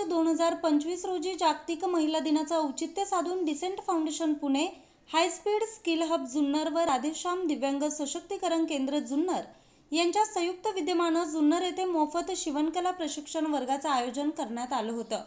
हजार पंचवीस रोजी जागतिक महिला दिनाचं औचित्य साधून decent foundation Pune high speed skill hub Junnar व राधेश्याम दिव्यांग सशक्तीकरण केंद्र जुन्नर यांच्या संयुक्त विद्यमानं जुन्नर येथे मोफत शिवणकला प्रशिक्षण वर्गाचं आयोजन करण्यात आलं होतं.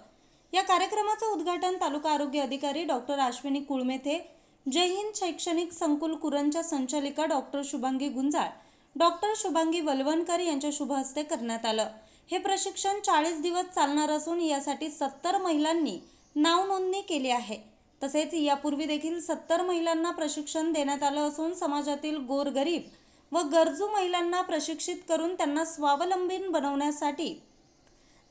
या कार्यक्रमाचं उद्घाटन तालुका आरोग्य अधिकारी डॉक्टर अश्विनी कुळमेथे जय हिंद शैक्षणिक संकुल कुरणच्या संचालिका डॉक्टर शुभांगी गुंजाळ डॉक्टर शुभांगी वलवणकर यांच्या शुभ हस्ते करण्यात आलं. हे प्रशिक्षण चाळीस दिवस चालणार असून यासाठी सत्तर महिलांनी नाव नोंदणी केली आहे. तसेच यापूर्वी देखील सत्तर महिलांना प्रशिक्षण देण्यात आलं असून समाजातील गोरगरीब व गरजू महिलांना प्रशिक्षित करून त्यांना स्वावलंबी बनवण्यासाठी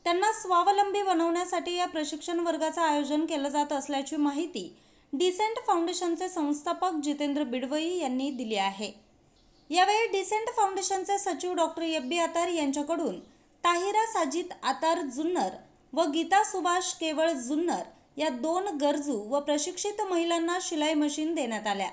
त्यांना स्वावलंबी बनवण्यासाठी या प्रशिक्षण वर्गाचं आयोजन केलं जात असल्याची माहिती डिसेंट फाउंडेशनचे संस्थापक जितेंद्र बिडवई यांनी दिली आहे. यावेळी डिसेंट फाउंडेशनचे सचिव डॉक्टर यब्बी आतार यांच्याकडून ताहिरा साजिद आतार जुन्नर व गीता सुभाष केवळ जुन्नर या दोन गरजू व प्रशिक्षित महिलांना शिलाई मशीन देण्यात आल्या.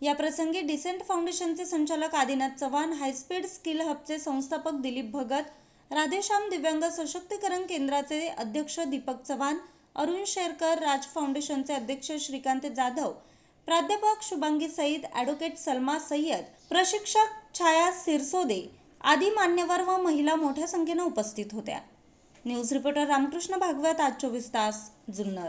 या प्रसंगी डिसेंट फाउंडेशनचे संचालक Adinath Chavan high speed skill हबचे संस्थापक दिलीप भगत राधेश्याम दिव्यांग सशक्तीकरण केंद्राचे अध्यक्ष दीपक चव्हाण अरुण शेरकर राज फाउंडेशनचे अध्यक्ष श्रीकांत जाधव प्राध्यापक शुभांगी सईद ॲडव्होकेट सलमा सय्यद प्रशिक्षक छाया सिरसोदे आदी मान्यवर व महिला मोठ्या संख्येनं उपस्थित होत्या. न्यूज रिपोर्टर रामकृष्ण भागवत आज चोवीस तास जुन्नर.